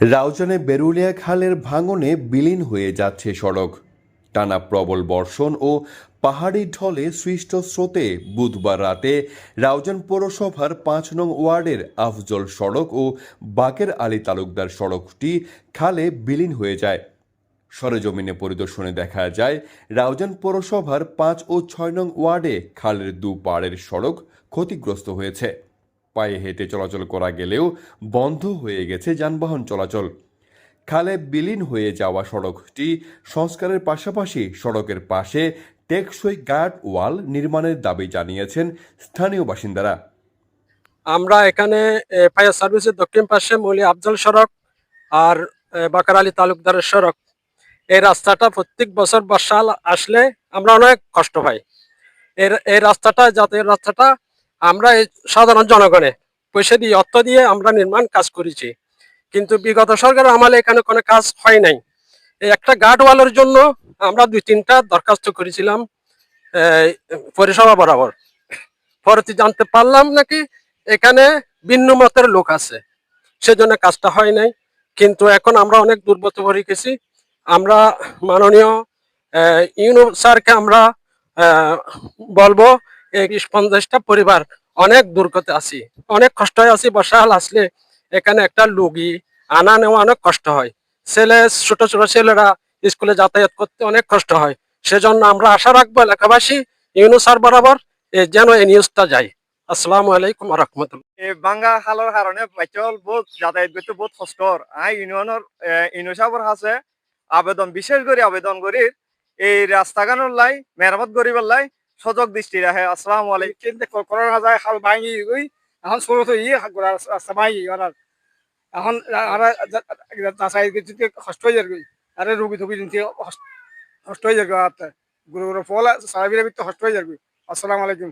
রাউজানে বেরুলিয়া খালের ভাঙনে বিলীন হয়ে যাচ্ছে সড়ক। টানা প্রবল বর্ষণ ও পাহাড়ি ঢলে সৃষ্ট স্রোতে বুধবার রাতে রাউজান পৌরসভার পাঁচ নং ওয়ার্ডের আফজল সড়ক ও বাকের আলী তালুকদার সড়কটি খালে বিলীন হয়ে যায়। সরেজমিনে পরিদর্শনে দেখা যায়, রাউজান পৌরসভার পাঁচ ও ছয় নং ওয়ার্ডে খালের দু পাড়ের সড়ক ক্ষতিগ্রস্ত হয়েছে। পায়ে হেঁটে চলাচল করা গেলেও বন্ধ হয়ে গেছে যানবাহন চলাচল। খালে বিলীন হয়ে যাওয়া সড়কটি সংস্কারের পাশাপাশি সড়কের পাশে টেকসই গার্ড ওয়াল নির্মাণের দাবি জানিয়েছেন স্থানীয় বাসিন্দারা। আমরা এখানে ফায়ার সার্ভিসের দক্ষিণ পাশে মৌলী আফজল সড়ক আর বাকার আলী তালুকদারের সড়ক। এই রাস্তাটা প্রত্যেক বছর বর্ষাল আসলে আমরা অনেক কষ্ট পাই। এর, এই রাস্তাটা যাতে রাস্তাটা আমরা এই সাধারণ জনগণে পয়সা দিয়ে, অর্থ দিয়ে আমরা নির্মাণ কাজ করেছি। কিন্তু বিগত সরকারের আমলে এখানে কোনো কাজ হয় নাই। এই একটা গার্ড ওয়ালের জন্য আমরা দুই তিনটা দরখাস্ত করেছিলাম পরিষেবা বরাবর। পরে জানতে পারলাম নাকি এখানে ভিন্ন মতের লোক আছে, সেজন্য কাজটা হয় নাই। কিন্তু এখন আমরা অনেক দুর্বত হয়ে গেছি। আমরা মাননীয় ইউনো, স্যারকে আমরা বলব বিশ পঞ্চাশটা পরিবার অনেক দুর্গতে আছি, অনেক কষ্ট হয়ে আছি। বর্ষাকাল আসলে এখানে একটা লুগি আনা নেওয়া অনেক কষ্ট হয়। ছেলে, ছোট ছোট ছেলেরা স্কুলে যাতায়াত করতে অনেক কষ্ট হয়। সেজন্য আমরা আশা রাখব এলাকাবাসী ইউনো স্যার বরাবর যেন এই নিউজটা যায়। আসসালামু আলাইকুম রহমতুল্লাহ। বাংলা খালৰ কাৰণে পাইচল বহুত, যাতায়াত করতে বহুত কষ্টর আই ইউনিয়নের ইউনিয়ন সাহেবের আবেদন, বিশেষ করে আবেদন করি, এই রাস্তাখানোর লাই, মেরামত করিবার লাই সজগ দৃষ্টি রাখে আসসালাম আলাইকুম। কিন্তু করোনা যায় হাল ভাঙি গই এখন ছোট তো ইয়ে ভাঙি ওনার এখন যদি কষ্ট হয়ে যাবে আরে রুগী টুগী যদি কষ্ট হয়ে যাবে গুরু গুরু ফল সারাবির ভিতরে কষ্ট হয়ে যাবে আসসালামু আলাইকুম।